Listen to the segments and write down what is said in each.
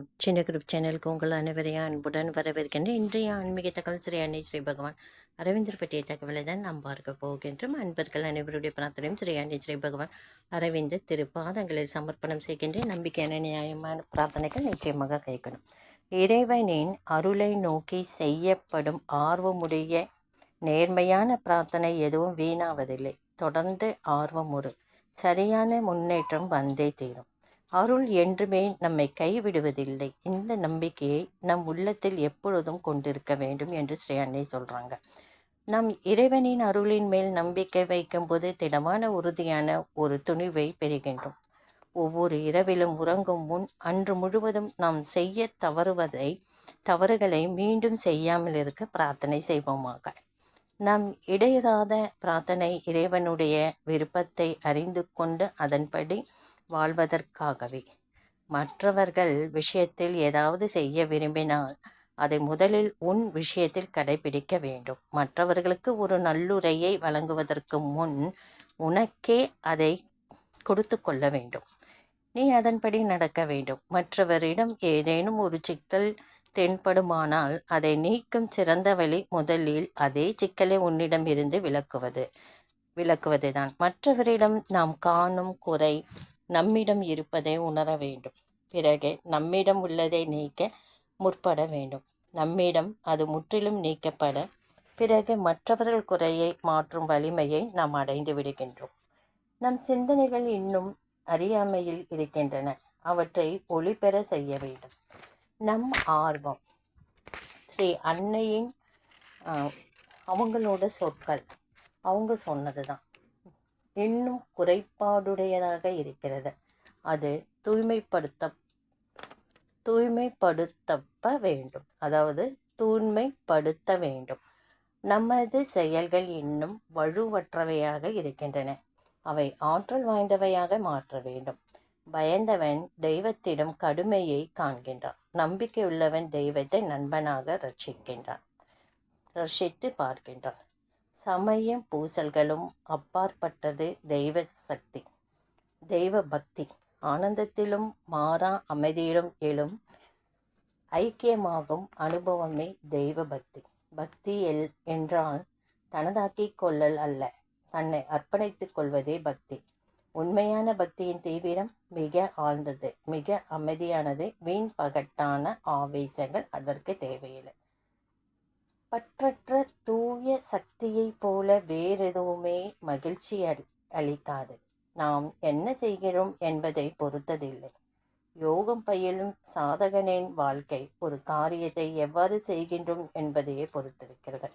வணக்கம். சின்ன குரூப் சேனலுக்கு உங்கள் அனைவரையும் அன்புடன் வரவேற்கின்ற இன்றைய ஆன்மீக தகவல் ஸ்ரீ அன்னை ஸ்ரீ பகவான் அரவிந்தர் பற்றிய தகவலை தான் நாம் பார்க்க போகின்றோம். அன்பர்கள் அனைவருடைய பிரார்த்தனையும் ஸ்ரீ அன்னை ஸ்ரீ பகவான் அரவிந்தர் திருப்பாதங்களில் சமர்ப்பணம் செய்கின்ற நம்பிக்கையான நியாயமான பிரார்த்தனைகள் நிச்சயமாக கைக்கணும் இறைவனின் அருளை நோக்கி செய்யப்படும் ஆர்வமுடைய நேர்மையான பிரார்த்தனை எதுவும் வீணாவதில்லை. தொடர்ந்து ஆர்வமுறு. சரியான முன்னேற்றம் வந்தே தீரும். அருள் என்றுமே நம்மை கைவிடுவதில்லை. இந்த நம்பிக்கையை நம் உள்ளத்தில் எப்பொழுதும் கொண்டிருக்க வேண்டும் என்று ஸ்ரீ அன்னை சொல்கிறாங்க நம் இறைவனின் அருளின் மேல் நம்பிக்கை வைக்கும்போது திடமான உறுதியான ஒரு துணிவை பெறுகின்றோம். ஒவ்வொரு இரவிலும் உறங்கும் முன் அன்று முழுவதும் நாம் செய்ய தவறுவதை தவறுகளை மீண்டும் செய்யாமல் இருக்க பிரார்த்தனை செய்வோமாக. நம் இடையராத பிரார்த்தனை இறைவனுடைய விருப்பத்தை அறிந்து கொண்டு அதன்படி வாழ்வதற்காகவே. மற்றவர்கள் விஷயத்தில் ஏதாவது செய்ய விரும்பினால் அதை முதலில் உன் விஷயத்தில் கடைபிடிக்க வேண்டும். மற்றவர்களுக்கு ஒரு நல்லுரையை வழங்குவதற்கு முன் உனக்கே அதை கொடுத்து கொள்ள வேண்டும். நீ அதன்படி நடக்க வேண்டும். மற்றவரிடம் ஏதேனும் ஒரு சிக்கல் தென்படுமானால் அதை நீக்கும் சிறந்த வழி முதலில் அதே சிக்கலை உன்னிடம் இருந்து விளக்குவது தான் மற்றவரிடம் நாம் காணும் குறை நம்மிடம் இருப்பதை உணர வேண்டும். பிறகு நம்மிடம் உள்ளதை நீக்க முற்பட வேண்டும். நம்மிடம் அது முற்றிலும் நீக்கப்பட பிறகு மற்றவர்கள் குறையை மாற்றும் வலிமையை நாம் அடைந்து விடுகின்றோம். நம் சிந்தனைகள் இன்னும் அறியாமையில் இருக்கின்றன. அவற்றை ஒளிபெற செய்ய வேண்டும். நம் ஆர்வம் ஸ்ரீ அன்னையின் அவங்களோட சொற்கள் அவங்க சொன்னது தான் இன்னும் குறைபாடுடையதாக இருக்கிறது. அது தூய்மைப்படுத்த தூய்மைப்படுத்தப்ப வேண்டும். அதாவது தூய்மைப்படுத்த வேண்டும். நமது செயல்கள் இன்னும் வலுவற்றவையாக இருக்கின்றன. அவை ஆற்றல் வாய்ந்தவையாக மாற்ற வேண்டும். பயந்தவன் தெய்வத்திடம் கடுமையை காண்கின்றான். நம்பிக்கையுள்ளவன் தெய்வத்தை நண்பனாக ரட்சிக்கின்றான். ரட்சித்து பார்க்கின்றான். சமயம் பூசல்களும் அப்பாற்பட்டது தெய்வ சக்தி தெய்வ பக்தி ஆனந்தத்திலும் மாறா அமைதியிலும் எழும் ஐக்கியமாகும் அனுபவமே தெய்வ பக்தி பக்தி எல் என்றால் தனதாக்கி கொள்ளல் அல்ல. தன்னை அர்ப்பணித்துக் கொள்வதே பக்தி. உண்மையான பக்தியின் தீவிரம் மிக ஆழ்ந்தது. மிக அமைதியானது வீண் பகட்டான ஆவேசங்கள் அதற்கு தேவையில்லை. பற்றற்ற தூய சக்தியைப் போல வேறெதுவுமே மகிழ்ச்சி அளிக்காது. நாம் என்ன செய்கிறோம் என்பதை பொறுத்ததில்லை. யோகம் பயிலும் சாதகனின் வாழ்க்கை ஒரு காரியத்தை எவ்வாறு செய்கின்றோம் என்பதையே பொறுத்திருக்கிறது.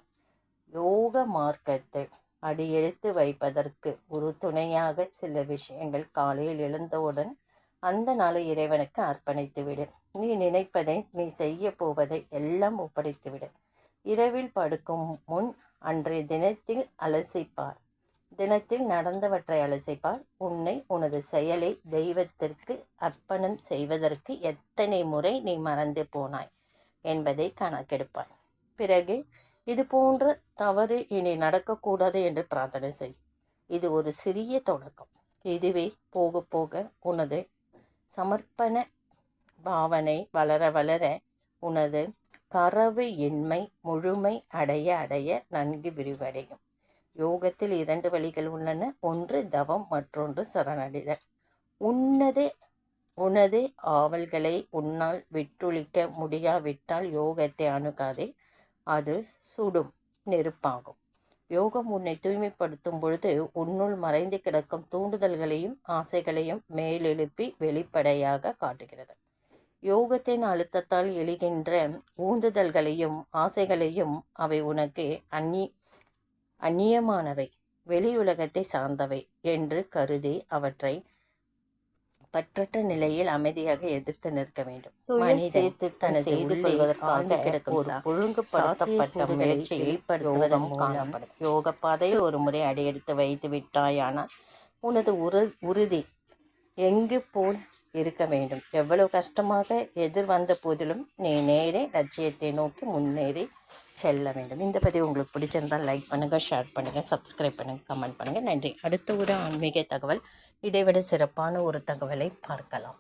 யோக மார்க்கத்தை அடியெடுத்து வைப்பதற்கு ஒரு துணையாக சில விஷயங்கள் காலையில் எழுந்தவுடன் அந்த நாளை இறைவனுக்கு அர்ப்பணித்து விடு நீ நினைப்பதை நீ செய்ய போவதை எல்லாம் ஒப்படைத்துவிடு. இரவில் படுக்கும் முன் அன்றைய தினத்தில் அலசிப்பார் தினத்தில் நடந்தவற்றை அலசிப்பார் உன்னை உனது செயலை தெய்வத்திற்கு அர்ப்பணம் செய்வதற்கு எத்தனை முறை நீ மறந்து போனாய் என்பதை கணக்கெடுப்பார். பிறகு இது போன்ற தவறு இனி நடக்கக்கூடாது என்று பிரார்த்தனை செய். இது ஒரு சிறிய தொடக்கம். இதுவே போக போக உனது சமர்ப்பண பாவனை வளர வளர உனது கறவு எண்மை முழுமை அடைய அடைய நன்கு விரிவடையும். யோகத்தில் இரண்டு வழிகள் உள்ளன. ஒன்று தவம் மற்றொன்று சரணடைதல். உன்னதே உனது ஆவல்களை உன்னால் விட்டுழிக்க முடியாவிட்டால் யோகத்தை அணுகாதே அது சுடும் நெருப்பாகும். யோகம் உன்னை தூய்மைப்படுத்தும் பொழுது உன்னுள் மறைந்து கிடக்கும் தூண்டுதல்களையும் ஆசைகளையும் மேலெழுப்பி வெளிப்படையாக காட்டுகிறது. யோகத்தின் அழுத்தத்தால் எழுகின்ற ஊந்துதல்களையும் ஆசைகளையும் அவை உனக்கு அந்நி அந்நியமானவை. வெளியுலகத்தை சார்ந்தவை என்று கருதி அவற்றை பற்றற்ற நிலையில் அமைதியாக எதிர்த்து நிற்க வேண்டும். மனித தனது செய்து கொள்வதற்காக கிடக்கும் ஒழுங்குபடுத்தப்பட்ட முயற்சியை வெளிப்படுத்துவதன் காணப்படும். யோக பாதையில் ஒரு முறை அடியெடுத்து வைத்து விட்டாயானால் உனது உறு உறுதி எங்கு போல் இருக்க வேண்டும். எவ்வளவு கஷ்டமாக எதிர் வந்த போதிலும் நீ நேரே லட்சியத்தை நோக்கி முன்னேறி செல்ல வேண்டும். இந்த பதிவு உங்களுக்கு பிடிச்சிருந்தால் லைக் பண்ணுங்கள் ஷேர் பண்ணுங்கள் சப்ஸ்கிரைப் பண்ணுங்கள் கமெண்ட் பண்ணுங்கள் நன்றி. அடுத்த ஒரு ஆன்மீக தகவல். இதைவிட சிறப்பான ஒரு தகவலை பார்க்கலாம்.